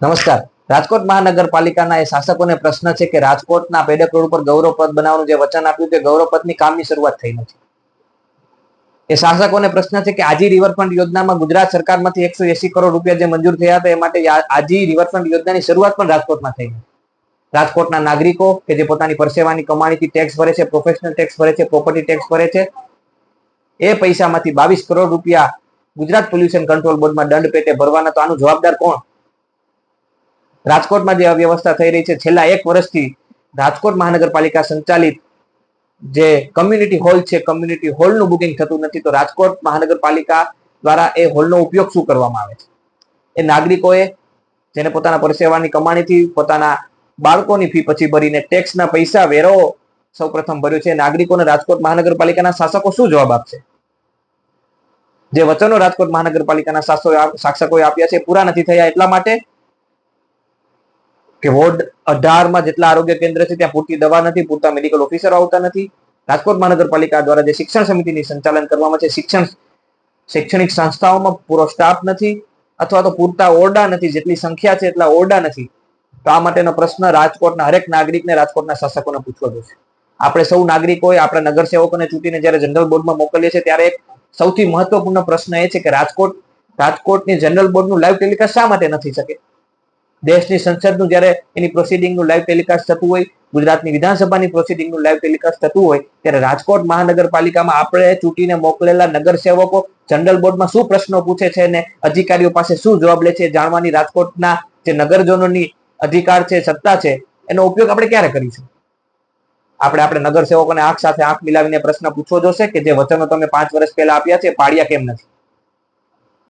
નમસ્કાર. રાજકોટ મહાનગરપાલિકાના એ શાસકોને પ્રશ્ન છે કે રાજકોટના પેડક રોડ ઉપર ગૌરવપદ બનાવવાનું જે વચન આપ્યું તે ગૌરવપદની કામની શરૂઆત થઈ નથી. એ શાસકોને પ્રશ્ન છે કે આજી રિવરફ્રન્ટ યોજનામાં ગુજરાત સરકારમાંથી એકસો એસી કરોડ રૂપિયા જે મંજૂર થયા હતા એ માટે આજી રિવરફ્રન્ટ યોજનાની શરૂઆત પણ રાજકોટમાં થઈ નથી રાજકોટના નાગરિકો કે જે પોતાની પરસેવાની કમાણીથી ટેક્સ ભરે છે પ્રોફેશનલ ટેક્સ ભરે છે પ્રોપર્ટી ટેક્સ ભરે છે, એ પૈસામાંથી બાવીસ કરોડ રૂપિયા ગુજરાત પોલ્યુશન કંટ્રોલ બોર્ડમાં દંડ પેટે ભરવાના તો આનું જવાબદાર કોણ? રાજકોટમાં જે અવ્યવસ્થા થઈ રહી છે, છેલ્લા એક વર્ષથી રાજકોટ મહાનગરપાલિકા સંચાલિત જે કમ્યુનિટી હોલ છે કમ્યુનિટી હોલનું બુકિંગ થતું નથી, તો રાજકોટ મહાનગરપાલિકા દ્વારા એ હોલનો ઉપયોગ શું કરવામાં આવે છે? એ નાગરિકોએ જેને પોતાના પરસેવાની કમાણીથી પોતાના બાળકોની ફી પછી ભરીને ટેક્સના પૈસા વેરો સૌપ્રથમ ભર્યો છે નાગરિકોને રાજકોટ મહાનગરપાલિકાના શાસકો શું જવાબ આપશે? જે વચનો રાજકોટ મહાનગરપાલિકાના શાસકો શાસકોએ આપ્યા છે પૂરા નથી થયા એટલા માટે કે વોર્ડ અઢારમાં જેટલા આરોગ્ય કેન્દ્ર છે, ત્યાં પૂરતી દવા નથી, પૂરતા મેડિકલ ઓફિસરો આવતા નથી. રાજકોટ મહાનગરપાલિકા દ્વારા જે શિક્ષણ સમિતિની સંચાલન કરવામાં છે, શિક્ષણ શૈક્ષણિક સંસ્થાઓમાં પૂરો સ્ટાફ નથી અથવા તો પૂરતા ઓરડા નથી, જેટલી સંખ્યા છે એટલા ઓરડા નથી. તો આ માટેનો પ્રશ્ન રાજકોટના હરેક નાગરિકને રાજકોટના શાસકોને પૂછવો જોઈશે આપણે સૌ નાગરિકોએ આપણા નગરસેવકોને ચૂંટીને જ્યારે જનરલ બોર્ડમાં મોકલીએ છીએ, ત્યારે એક સૌથી મહત્વપૂર્ણ પ્રશ્ન એ છે કે રાજકોટ રાજકોટની જનરલ બોર્ડનું લાઈવ ટેલિકાસ્ટ શા માટે નથી શકે? દેશની સંસદનું જ્યારે એની પ્રોસિડિંગનું લાઈવ ટેલિકાસ્ટ થતું હોય, ગુજરાતની વિધાનસભાની પ્રોસિડિંગનું લાઈવ ટેલિકાસ્ટ થતું હોય, ત્યારે રાજકોટ મહાનગરપાલિકામાં આપણે ચૂંટીને મોકલેલા નગરસેવકો જનરલ બોર્ડમાં શું પ્રશ્નો પૂછે છે અને અધિકારીઓ પાસે શું જવાબ લે છે જાણવાની રાજકોટના જે નગરજનોની અધિકાર છે, સત્તા છે, એનો ઉપયોગ આપણે ક્યારે કરીશું? આપણે આપણે નગરસેવકોને આંખ સાથે આંખ મિલાવીને પ્રશ્ન પૂછવો જોશે કે જે વચનો તમે પાંચ વર્ષ પહેલા આપ્યા છે પાડ્યા કેમ નથી?